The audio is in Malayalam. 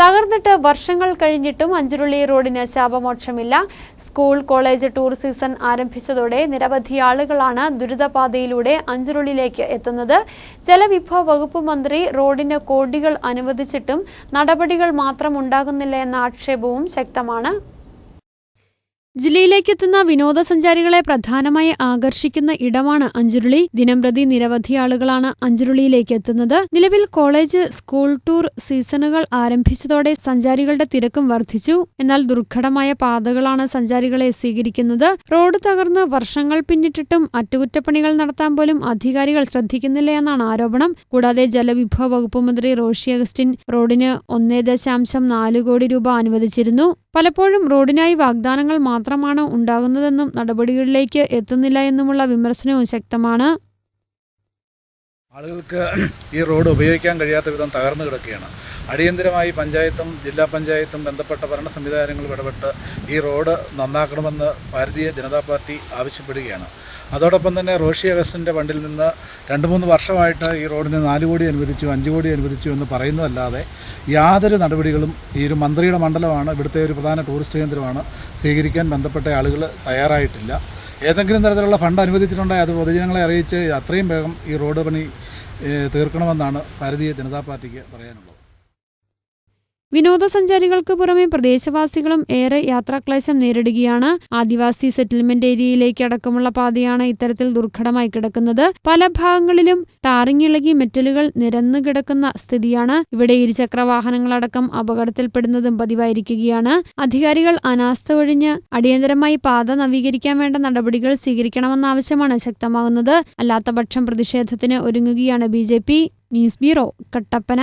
തകർന്നിട്ട് വർഷങ്ങൾ കഴിഞ്ഞിട്ടും അഞ്ചുരുളി റോഡിന് ശാപമോക്ഷമില്ല. സ്കൂൾ കോളേജ് ടൂർ സീസൺ ആരംഭിച്ചതോടെ നിരവധി ആളുകളാണ് ദുരിതപാതയിലൂടെ അഞ്ചുരുളിലേക്ക് എത്തുന്നത്. ജലവിഭവ വകുപ്പ് മന്ത്രി റോഡിന് കോടികൾ അനുവദിച്ചിട്ടും നടപടികൾ മാത്രം ഉണ്ടാകുന്നില്ല എന്ന ആക്ഷേപവും ശക്തമാണ്. ജില്ലയിലേക്ക് എത്തുന്ന വിനോദസഞ്ചാരികളെ പ്രധാനമായി ആകർഷിക്കുന്ന ഇടമാണ് അഞ്ചുരുളി. ദിനംപ്രതി നിരവധി ആളുകളാണ് അഞ്ചുരുളിയിലേക്ക് എത്തുന്നത്. നിലവിൽ കോളേജ് സ്കൂൾ ടൂർ സീസണുകൾ ആരംഭിച്ചതോടെ സഞ്ചാരികളുടെ തിരക്കും വർദ്ധിച്ചു. എന്നാൽ ദുർഘടമായ പാതകളാണ് സഞ്ചാരികളെ സ്വീകരിക്കുന്നത്. റോഡ് തകർന്ന് വർഷങ്ങൾ പിന്നിട്ടിട്ടും അറ്റകുറ്റപ്പണികൾ നടത്താൻ പോലും അധികാരികൾ ശ്രദ്ധിക്കുന്നില്ല എന്നാണ് ആരോപണം. കൂടാതെ ജലവിഭവ വകുപ്പ് മന്ത്രി റോഷി അഗസ്റ്റിൻ റോഡിന് ഒന്നേ ദശാംശം നാല് കോടി രൂപ അനുവദിച്ചിരുന്നു. പലപ്പോഴും റോഡിനായി വാഗ്ദാനങ്ങൾ മാത്രമാണ് ഉണ്ടാകുന്നതെന്നും നടപടികളിലേക്ക് എത്തുന്നില്ല എന്നുമുള്ള വിമർശനവും ശക്തമാണ്. ആളുകൾക്ക് ഈ റോഡ് ഉപയോഗിക്കാൻ കഴിയാത്ത വിധം തകർന്നു കിടക്കുകയാണ്. അടിയന്തരമായി പഞ്ചായത്തും ജില്ലാ പഞ്ചായത്തും ബന്ധപ്പെട്ട ഭരണ സംവിധാനങ്ങളും ഇടപെട്ട് ഈ റോഡ് നന്നാക്കണമെന്ന് ഭാരതീയ ജനതാ പാർട്ടി ആവശ്യപ്പെടുകയാണ്. അതോടൊപ്പം തന്നെ റോഷി അഗസ്റ്റിന്റെ ഫണ്ടിൽ നിന്ന് രണ്ട് മൂന്ന് വർഷമായിട്ട് ഈ റോഡിന് നാല് കോടി അനുവദിച്ചു അഞ്ച് കോടി അനുവദിച്ചു എന്ന് പറയുന്നതല്ലാതെ യാതൊരു നടപടികളും ഈ ഒരു മന്ത്രിയുടെ മണ്ഡലമാണ് ഇവിടുത്തെ ഒരു പ്രധാന ടൂറിസ്റ്റ് കേന്ദ്രമാണ് സ്വീകരിക്കാൻ ബന്ധപ്പെട്ട ആളുകൾ തയ്യാറായിട്ടില്ല. ഏതെങ്കിലും തരത്തിലുള്ള ഫണ്ട് അനുവദിച്ചിട്ടുണ്ടെങ്കിൽ അത് പൊതുജനങ്ങളെ അറിയിച്ച് അത്രയും വേഗം ഈ റോഡ് പണി തീർക്കണമെന്നാണ് ഭാരതീയ ജനതാ പാർട്ടിക്ക് പറയാനുള്ളത്. വിനോദസഞ്ചാരികൾക്ക് പുറമെ പ്രദേശവാസികളും ഏറെ യാത്രാക്ലേശം നേരിടുകയാണ്. ആദിവാസി സെറ്റിൽമെന്റ് ഏരിയയിലേക്ക് അടക്കമുള്ള പാതയാണ് ഇത്തരത്തിൽ ദുർഘടമായി കിടക്കുന്നത്. പല ഭാഗങ്ങളിലും ടാറിങ്ങിളകി മെറ്റലുകൾ നിരന്നു കിടക്കുന്ന സ്ഥിതിയാണ്. ഇവിടെ ഇരുചക്ര വാഹനങ്ങളടക്കം അപകടത്തിൽപ്പെടുന്നതും പതിവായിരിക്കുകയാണ്. അധികാരികൾ അനാസ്ഥ ഒഴിഞ്ഞ് അടിയന്തരമായി പാത നവീകരിക്കാൻ വേണ്ട നടപടികൾ സ്വീകരിക്കണമെന്ന ആവശ്യമാണ് ശക്തമാകുന്നത്. അല്ലാത്തപക്ഷം പ്രതിഷേധത്തിന് ഒരുങ്ങുകയാണ് ബി ന്യൂസ് ബ്യൂറോ കട്ടപ്പന.